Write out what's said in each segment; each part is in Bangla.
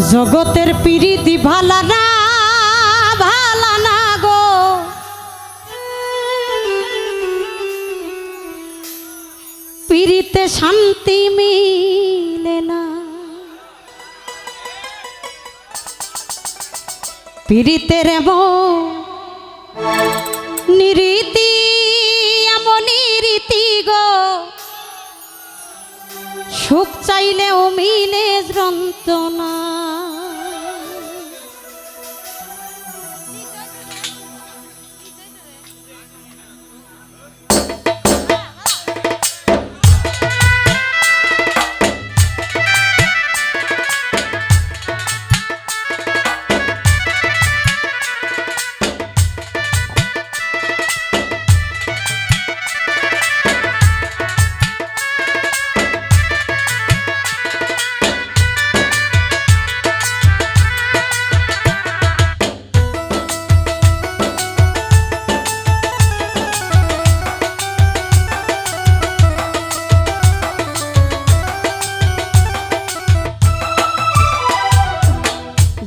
জগতের পিরিতি ভালা না ভালা না গো। পিরিতে শান্তি মিলে না। পিরিতের এমন নিরীতি, এমন রীতি গো। সুখ চাইলেও মিলে যন্ত্রণা।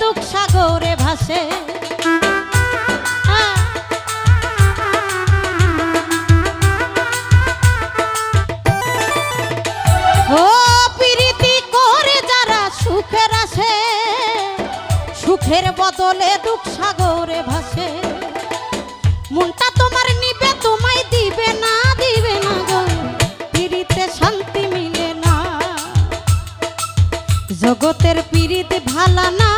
দুঃখ সাগরে ভাসে। ও পিরিতি সুখের আসে, সুখের বদলে দুঃখ সাগরে ভাসে। মনটা তোমার নিবে, তোমায় দিবে না দিবে না গো। পিড়িতে শান্তি মিলে না। জগতের পিড়িতে ভালা না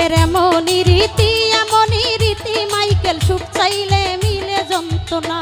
পিড়িতের এমনই রীতি এমনই রীতি মাইকেল সুখ চাইলে মিলে যন্ত্রণা।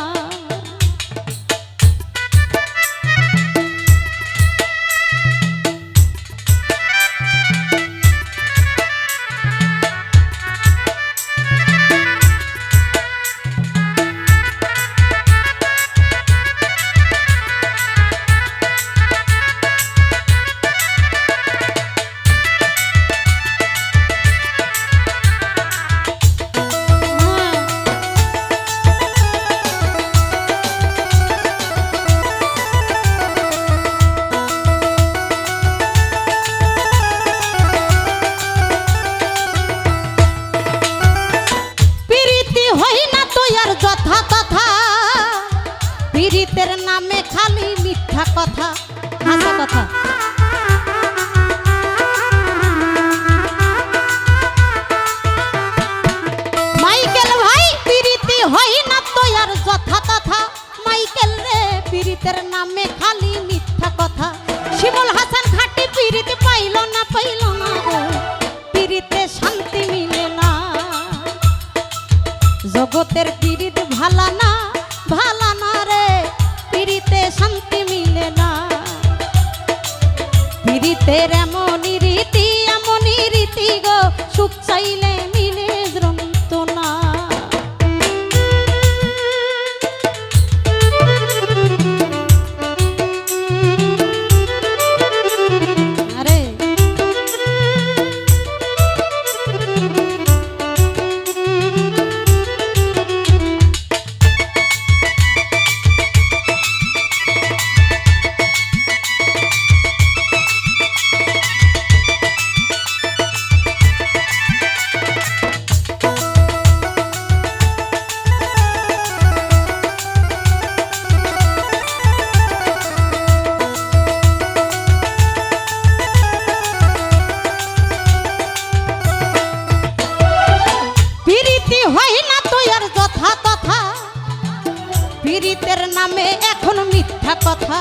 নামে এখন মিথ্যা কথা।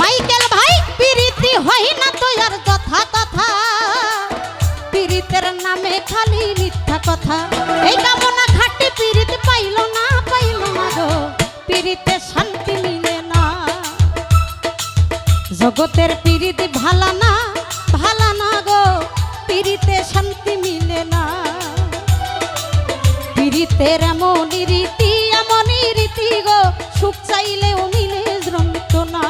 মাইকেল ভাই পীড়িতি হয় না যথা তথা। পীড়িতের নামে খালি মিথ্যা কথা। এই খাটি পাইল না পাইল না গো। পীড়িতে শান্তি মিলে না। জগতের পীড়িত ভালা না ভালা না গো। পীড়িতে শান্তি মিলে না। পীড়িতের এমন রীতি এমনই রীতি গো সুখ চাইলেও মিলে যন্ত্রণা।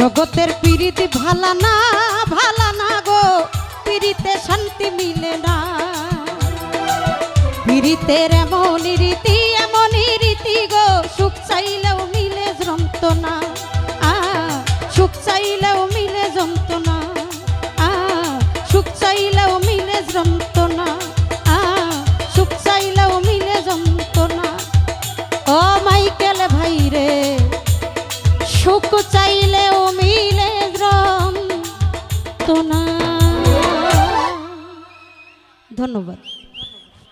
জগতের পিড়িতি ভালা না ভালা না গো। পিড়িতে শান্তি মিলে না। পিড়িতের এমন রীতি এমন রীতি গো। সুখ চাইলেও মিলে যন্ত্রণা। আ, সুখ চাইলেও মিলে যন্ত্রণা। আ, সুখ চাইলেও মিলে যন্ত্রণা। যন্ত্রণা ধন্যবাদ